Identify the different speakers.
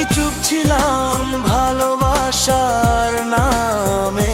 Speaker 1: আমি চুপ ছিলাম ভালোবাসার নামে।